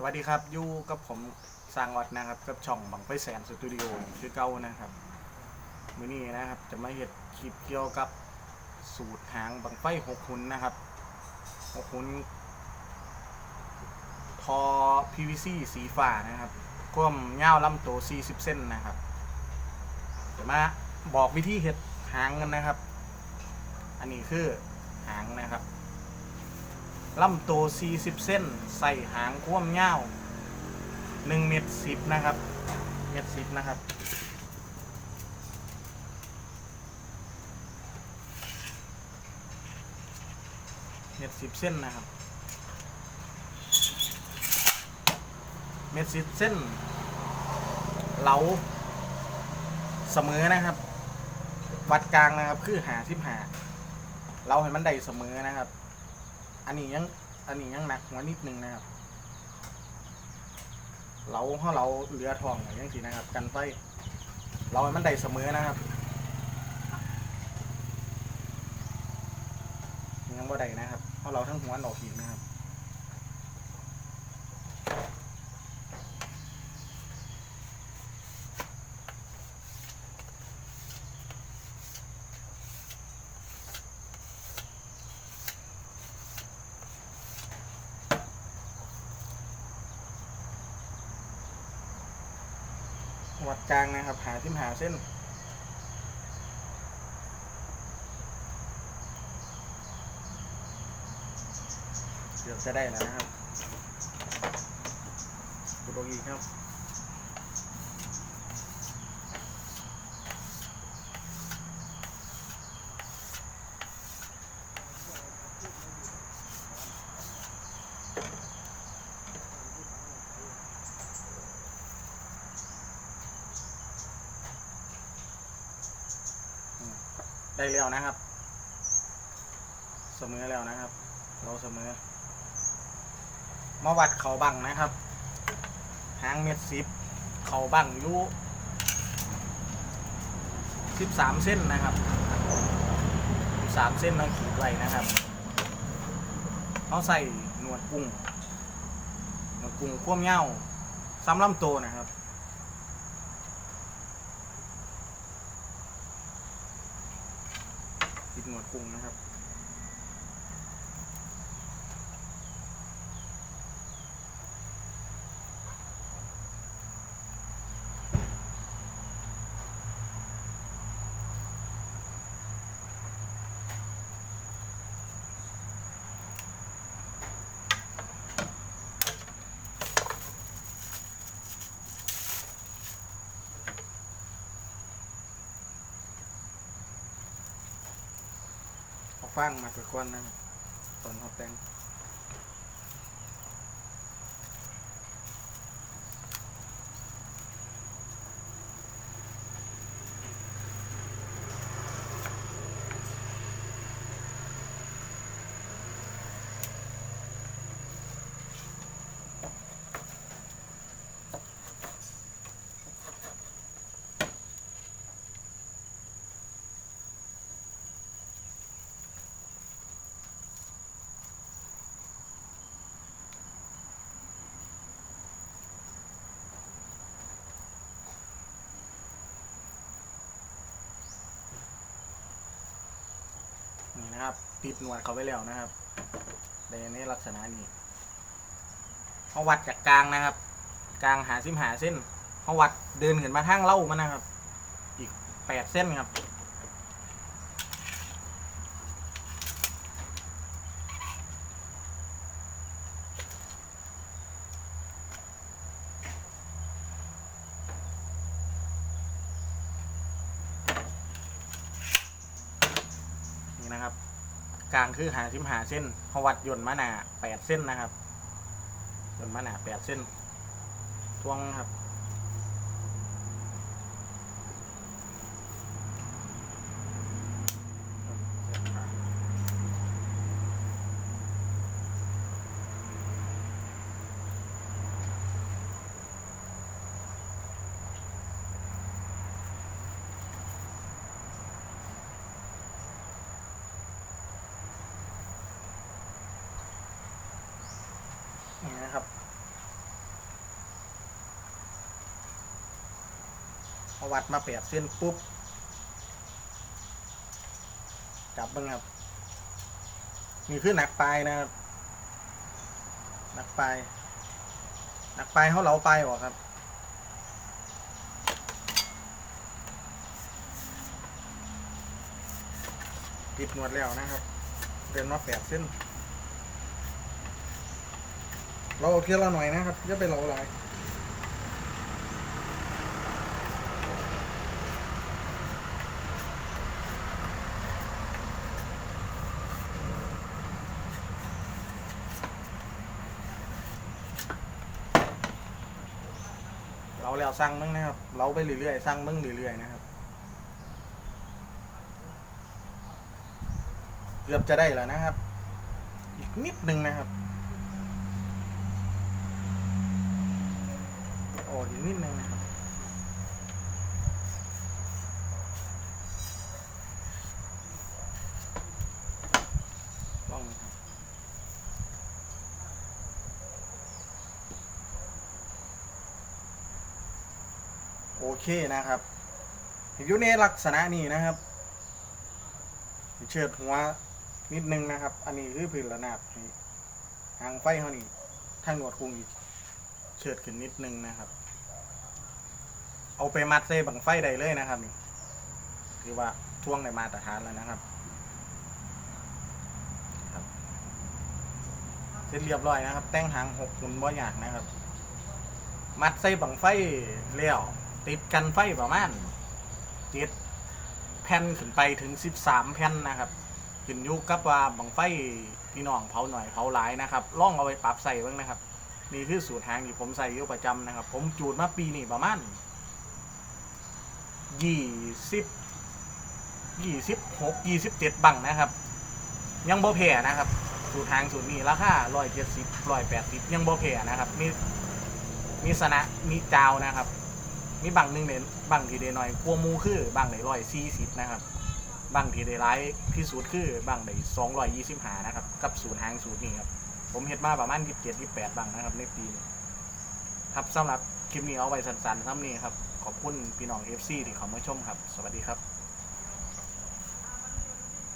สวัสดีครับอยู่กับผมสร้างวัดนะครับกับช่องบังไฟแสนสตูดิโอคือเก่านะครับมื้อนี้นะครับ จะมาเห็ดคลิปเกี่ยวกับสูตรหางบังไฟหกหุ่นนะครับหกหุ่นทอ PVC สีฟ้านะครับความยาลำตัว40 เส้นนะครับจะมาบอกวิธีเห็ดหางกันนะครับ อันนี้คือหางนะครับ ลำตัว40 เส้น ใส่หางคว่ำเง่าว1เม็ด10นะครับ เม็ด10นะครับ เม็ด10เส้นนะครับ เม็ด10เส้น เหลา เสมอนะครับ วัดกลางนะครับ คือหาสิบหาเราให้มันได้เสมอนะครับ อันนี้ยัง อันนี้ยังหนักหัวนิดนึงนะครับ เราเพราะเราเรือทองอย่างนี้นะครับ กันไฟเราให้มันได้เสมอนะครับยังบ่ได้นะครับเพราะเราทั้งหัวหนอกอีกนะครับ วัดกลางนะครับ หาทิมหาเส้น เดี๋ยวจะได้แล้วนะครับกดลงอีกครับ ได้แล้วนะครับ เสมอแล้วนะครับ เราเสมอ มาวัดเขาบังนะครับ หางเม็ดสิบเขาบังยูสิบสามเส้นนะครับสามเส้นเราขีดไว้นะครับเขาใส่หนวดกุ้งหนวดกุ้งควมเง่าซ้ำลำโตวนะครับ ติดหนวดกุ้งนะครับ ฟังมาตะก้อนนั้นตอนเขาแต่ง นะครับ ติดหนวดเขาไว้แล้วนะครับในนี้ลักษณะนี้เขาวัดจากกลางนะครับ กลางหาซิมหาเส้นเขาวัดเดินขึ้นมาทางเล่ามันนะครับ อีกแปดเส้นครับ นี่นะครับ ก ลางคือหาสิมหาเส้นหวัดยนต์มะนาแปดเส้นนะครับยนต์มะนาแปดเส้นทวงนะครับ เอวัดมาแปดเส้นปุ๊บ จับบ้างครับ นี่คือหนักปลายนะครับหนักปลายหนักปลายเขาเหลาปลายออกครับปิดหนวดแล้วนะครับเดินมาแปดเส้น เราเอาเทียละหน่อยนะครับอย่าไปเราหลาย เราแล้วสั่งมึงนะครับ เราไปเรื่อยๆสั่งมึงเรื่อยๆนะครับ เกือบจะได้แล้วนะครับ อีกนิดนึงนะครับ โอ้อีกนิดนึงนะครับ ลองดูครับโอ เคนะครับอยู่ในลักษณะนี้นะครับเชิดหัวนิดนึงนะครับ อันนี้คือพื้นระนาบหางไฟเขานี่ทางหนวดคุงอีกเชิดขึ้นนิดนึงนะครับ เอาไปมัดเซ่บังไฟได้เลยนะครับนี่คือว่าท่วงในมาตรฐานแล้วนะครับเสร็จเรียบร้อยนะครับ แต่งหางหกหมุนบ่อยากนะครับ มัดใส่บังไฟเลี้ยว ติดกันไฟประมาณเจ็ดแผ่นขึ้นไปถึงสิบสามแผ่นนะครับขึ้นยุกับว่าบังไฟพี่น้องเผาหน่อยเผาหลายนะครับล่องเอาไปปรับใส่บ้างนะครับนี่คือสูตรหางที่ผมใส่อยู่ประจำนะครับ ผมจูดมาปีนี้ประมาณยี่สิบยี่สิบหกยี่สิบเจ็ดบังนะครับ ยังบ่แพ้นะครับ สูตรหางสูตรนี้ราคาร้อยเจ็ดสิบร้อยแปดสิบยังบ่แพ้นะครับมีมีสนะมีจาวนะครับ มีบางหนึ่งเด่นบางที่เดหน่อยกลัวหมูคือบางในร้อยสี่สิบนะครับ บางที่ได้ร้ายที่สุดคือบางในสองร้อยยี่สิบหานะครับ กับสูตรหางสูตรนี้ครับ ผมเห็นมาประมาณยี่สิบเจ็ดยี่สิบแปดบางนะครับในปีนี้ครับสำหรับคลิปนี้เอาไว้สั้นๆซ้ำนี้ครับ ขอบคุณพี่น้องเอฟซีที่เขามาชมครับ สวัสดีครับ